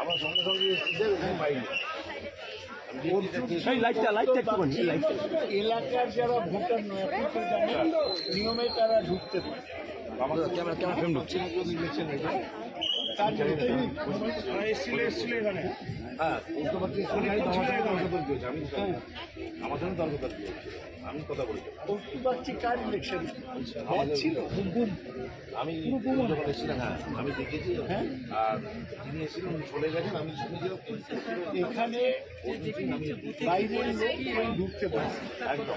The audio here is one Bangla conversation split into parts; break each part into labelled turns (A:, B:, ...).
A: আমার সঙ্গে সঙ্গে এসেছে
B: এই লাইটটা
A: এলাকার যারা ভোটার নয় আপনি তো জানেন নিয়মে তারা ঢুকতে পারে।
B: আমার ক্যামেরা ক্যামেরা ফ্রেম ঢুকছে।
A: তার জন্যই এসেছিল এসেছিল এখানে।
B: হ্যাঁ পাচ্ছি আমার সঙ্গে তর্ক তর্ক আমি কথা বলছি
A: কার ইলেকশন ছিল।
B: আমি এসেছিলাম হ্যাঁ আমি দেখেছি
A: হ্যাঁ।
B: আর তিনি এসেছিলেন উনি চলে গেছেন আমি শুনেছিলাম
A: এখানে বাইরের লোক ঢুকতে পারে
B: একদম।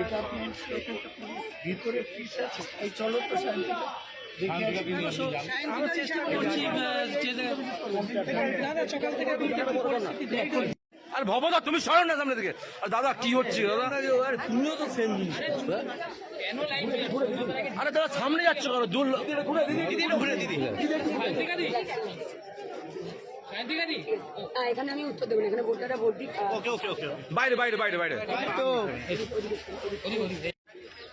A: এটা আপনি ভিতরে ফিস আছে। এই চলো তো শান্তি।
C: আমরা চেষ্টা করছি দাদা সকাল থেকে
D: আর ভবদা তুমি সরো না সামনে থেকে। আর দাদা কি হচ্ছে দাদা?
C: আর তুমিও তো সেম জিনিস
D: আরে দাদা সামনে যাচ্ছে কেন? দূর ঘুরে দিদি দিদি ঘুরে দিদি
E: এখানে আমি উত্তর দেবো না এখানে ভোটাররা ভোট দিক
D: বাইরে বাইরে বাইরে বাইরে।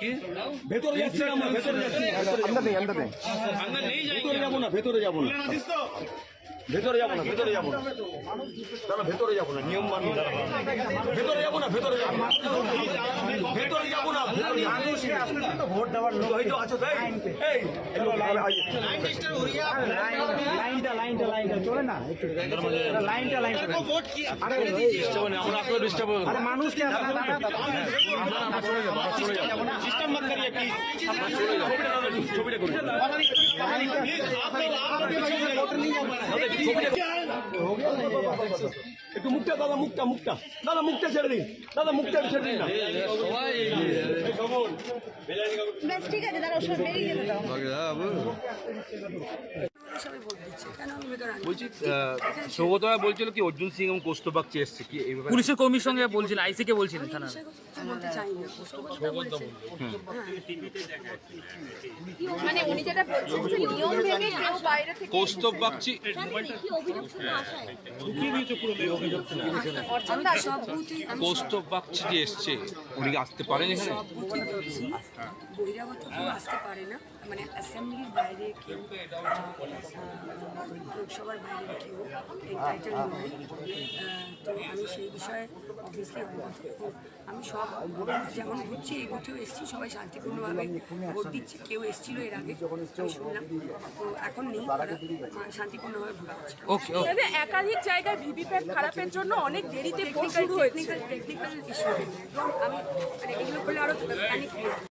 D: কি?
B: ভেতরে যাচ্ছি আমরা। ভেতরে যাব না ভেতরে যাব না। ভেতরে যাব না ভেতরে যাব না। দাদা ভেতরে যাব না নিয়ম মানি ভেতরে যাব না ভেতরে যাব না। ভেতরে যাব না ভোট দেওয়ার লোক হয়তো আছো তাই এই। লাইনটা লাইনটা লাইনটা চলে না? লাইনটা লাইনটা
D: আমরা আপনার ডিস্টার্ব
B: আরে মানুষকে
D: সিস্টেম মত করিয়ে প্লিজ ছবিটা করুন
B: একটু মুখটা দাদা মুখটা মুখটা। দাদা মুখটা ছেড়ে দিন। দাদা মুখটা ছেড়ে দিন না।
E: ঠিক আছে বেরিয়ে
D: সৌগতরা বলছিল কি অর্জুন সিং এবং এসছে কি
C: পুলিশের কর্মীর সঙ্গে বলছিলেন আইসিকে বলছিলেন থানা
E: বলতে চাই না সৌগতদা বলছে।
F: উনি যেটা বলছেন যে নিয়ম ভেঙে কেউ বাইরে থেকে
D: যে এসছে উনি আসতে পারেন এখানে?
E: বহিরাগত কেউ আসতে পারে না। মানে অ্যাসেম্বলির বাইরে কেউ আহ, আহ, লোকসভার বাইরে কেউ সেই বিষয়ে অবভিয়াসলি আমি সব যেমন ঘুরছি এই বুথেও এসেছি সবাই শান্তিপূর্ণভাবে ভোট দিচ্ছে কেউ এসেছিল এর আগে আমি শুনলাম। তো এখন নেই শান্তিপূর্ণভাবে ভোট দিচ্ছে।
C: ওকে ওকে।
F: তবে একাধিক জায়গায় ভিভিপ্যাট খারাপের জন্য অনেক দেরিতে ভোট শুরু হয়েছে
E: টেকনিক্যাল টেকনিক্যাল ইস্যু আমি মানে এগুলো করলে আরও প্যানিক